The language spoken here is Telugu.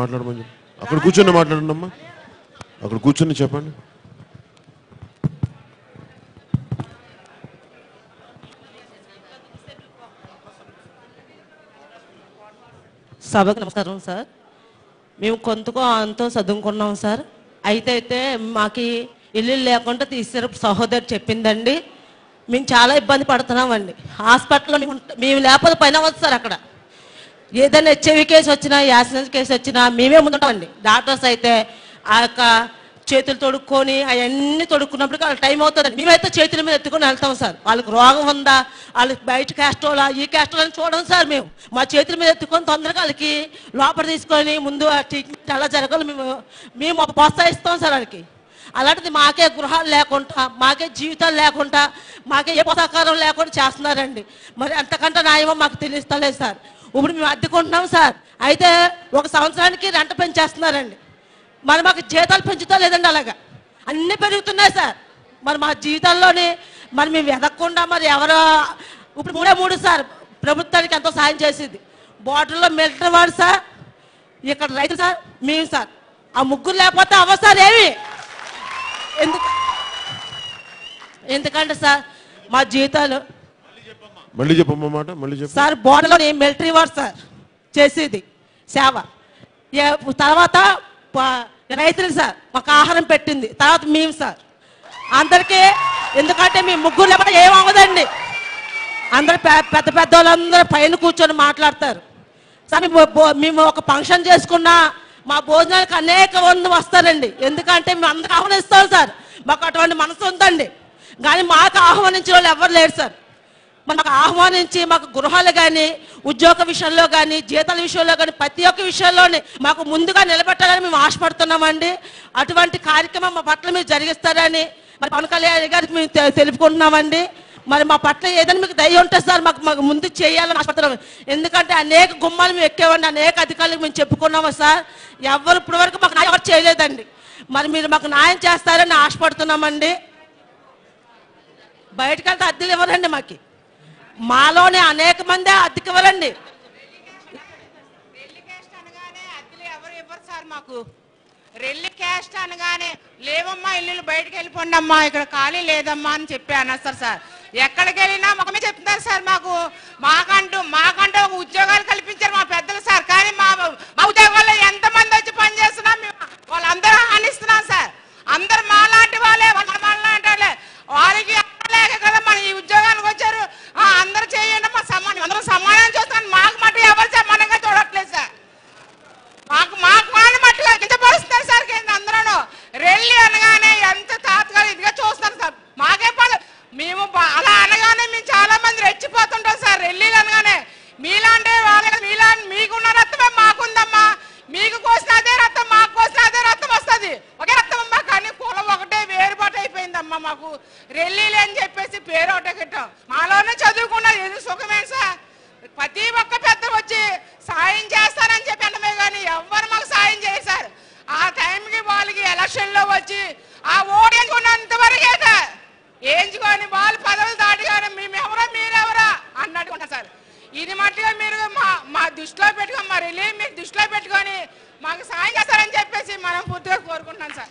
మాట్లాడమని చెప్పు. అక్కడ కూర్చొని మాట్లాడండి అమ్మా అక్కడ కూర్చొని చెప్పండి. సభకు నమస్కారం సార్. మేము కొంతకో అంతో చదువుకున్నాం సార్. అయితే అయితే మాకు ఇల్లు లేకుండా తీసారు సహోదరు చెప్పిందండి. మేము చాలా ఇబ్బంది పడుతున్నామండి. హాస్పిటల్లో మేము మేము లేకపోతే పైన అవ్వదు సార్ అక్కడ. ఏదైనా చెవి కేసు వచ్చినా యాక్సిడెంట్ కేసు వచ్చినా మేమే ముందుంటామండి. డాక్టర్స్ అయితే ఆ యొక్క చేతులు తొడుక్కొని అవన్నీ తొడుక్కున్నప్పుడు వాళ్ళకి టైం అవుతుందండి. మేమైతే చేతుల మీద ఎత్తుకొని వెళ్తాం సార్. వాళ్ళకి రోగం ఉందా వాళ్ళకి బయట క్యాస్ట్రోలా ఈ క్యాస్ట్రోల్ అని చూడం సార్ మేము. మా చేతుల మీద ఎత్తుకొని తొందరగా వాళ్ళకి లోపల తీసుకొని ముందు ఆ ట్రీట్మెంట్ ఎలా జరగాలో మేము మేము ప్రోత్సహిస్తాం సార్ వాళ్ళకి. అలాంటిది మాకే గృహాలు లేకుండా మాకే జీవితాలు లేకుండా మాకే ఏ సహకారం లేకుండా చేస్తున్నారండి. మరి అంతకంటే న్యాయమో మాకు తెలుస్తలేదు సార్. ఇప్పుడు మేము అద్దెకుంటున్నాం సార్. అయితే ఒక సంవత్సరానికి రెంట పెంచేస్తున్నారండి. మరి మాకు జీతాలు పెంచుతా లేదండి అలాగా? అన్నీ పెరుగుతున్నాయి సార్. మరి మా జీవితాల్లోని మరి మేము ఎదగకుండా మరి ఎవరో ఇప్పుడు మూడే మూడు సార్ ప్రభుత్వానికి ఎంతో సాయం చేసింది. బార్డర్లో మిలిటరీ వాడు సార్. ఇక్కడ రైతు సార్ మేము సార్. ఆ ముగ్గురు లేకపోతే అవ్వ సార్ ఏమి? ఎందుకు? ఎందుకంటే సార్ మా జీవితాలు మళ్ళీ చెప్పమ్మా మాట మళ్ళీ చెప్పు. సార్ బోర్డర్లో మిలిటరీ వర్క్ సార్ చేసేది సేవ. తర్వాత రైతులు సార్ మాకు ఆహారం పెట్టింది. తర్వాత మేము సార్ అందరికీ ఎందుకంటే మీ ముగ్గురు లేకపోతే ఏం అవ్వదండి. అందరు పెద్ద పెద్ద వాళ్ళందరూ పైన కూర్చొని మాట్లాడతారు. సార్ మేము ఒక ఫంక్షన్ చేసుకున్నా మా భోజనాలకు అనేక మంది వస్తారండి. ఎందుకంటే మేము అందరూ ఆహ్వానిస్తాం సార్ మాకు అటువంటి మనసు ఉందండి. కానీ మాకు ఆహ్వానించిన వాళ్ళు ఎవరు లేరు సార్ మనకు ఆహ్వానించి మాకు గృహాలు కానీ ఉద్యోగ విషయంలో కానీ జీతాల విషయంలో కానీ ప్రతి ఒక్క విషయంలోనే మాకు ముందుగా నిలబెట్టాలని మేము ఆశపడుతున్నామండి. అటువంటి కార్యక్రమం మా పట్ల మీరు జరిగిస్తారని మరి పవన్ కళ్యాణ్ గారికి మేము తెలుపుకుంటున్నామండి. మరి మా పట్ల ఏదైనా మీకు దయ ఉంటే సార్ మాకు మాకు ముందు చేయాలని ఆశపడుతున్నాం. ఎందుకంటే అనేక గుమ్మాలు మేము ఎక్కేవండి అనేక అధికారులకు మేము చెప్పుకున్నాము సార్. ఎవరు ఇప్పటి వరకు మాకు న్యాయం ఎవరు చేయలేదండి. మరి మీరు మాకు న్యాయం చేస్తారని ఆశపడుతున్నామండి. బయటకు వెళ్తే అద్దెలు ఇవ్వరండి మాకు. మాలోనే అనేక మంది అద్దెకి క్యాస్ట్ అనగానే అద్దెలు ఎవరు ఇవ్వరు సార్ మాకు. రెల్లి క్యాస్ట్ అనగానే లేవమ్మా ఇల్లు బయటకు వెళ్ళిపోండి అమ్మా ఇక్కడ ఖాళీ లేదమ్మా అని చెప్పి అనేస్తారు సార్. ఎక్కడికి వెళ్ళినా మొహమే చెప్తున్నారు సార్ మాకు. మాకంటూ మాకంటూ ఒక ఉద్యోగాలు కల్పించారు మా పెద్ద సార్ కానీ మా మా ఉద్యోగాల్లో ఎంతమంది వచ్చి పని చేస్తున్నా మేము వాళ్ళందరూ హానిస్తున్నాం సార్ అందరు మాలాంటి వాళ్ళే వాళ్ళ మాలాంటి వాళ్ళే వారికి లేక కదా మన ఈ ఉద్యోగానికి వచ్చారు ఆ, అందరూ చేయండి మా సమానం అందరూ సమానం చూస్తాను మాకు మటు ఎవరు సమానంగా చూడట్లేదు సార్ మాకు మాకు వాళ్ళు మట్టుగా కించపరుస్తున్నారు సార్ కింద అందరూ రెల్లి అనగానే ఎంత తాతగా ఇదిగా చూస్తున్నారు సార్ మాకే పలు మేము బా- అలా అనగానే మేము చాలా మంది రెచ్చిపోతుంటాం సార్ రెల్లీలు అనగానే మీలాంటి వాళ్ళ మీలా మీకున్న రక్తమే మాకుందమ్మా మీకు కోసిన అదే రక్తం మాకు కోసిన అదే రక్తం వస్తుంది ఒకే రక్తం అమ్మా కానీ కులం ఒకటే వేరుబాటు అమ్మ మాకు రెల్లీలు అని చెప్పేసి పేరు ఒకటే మాలోనే చదువుకున్నా ఎదురు సుఖమే సార్? ప్రతి ఒక్క పెద్ద వచ్చి సాయం చేస్తారని చెప్పి అనమే కానీ ఎవ్వరు మాకు సాయం చేశారు ఆ టైంకి వాళ్ళకి ఎలక్షన్లో వచ్చి ఆ ఓడించుకున్నంత వరకేట ఏంచుకొని వాళ్ళు పదవులు దాటిగానే మేమెవరో మీరెవరా అన్నట్టు సార్. ఇది మట్టుగా మీరు మా మా దృష్టిలో పెట్టుకొని మరి వెళ్ళి మీరు దృష్టిలో పెట్టుకొని మాకు సాయం చేస్తారని చెప్పేసి మనం పూర్తిగా కోరుకుంటున్నాం సార్.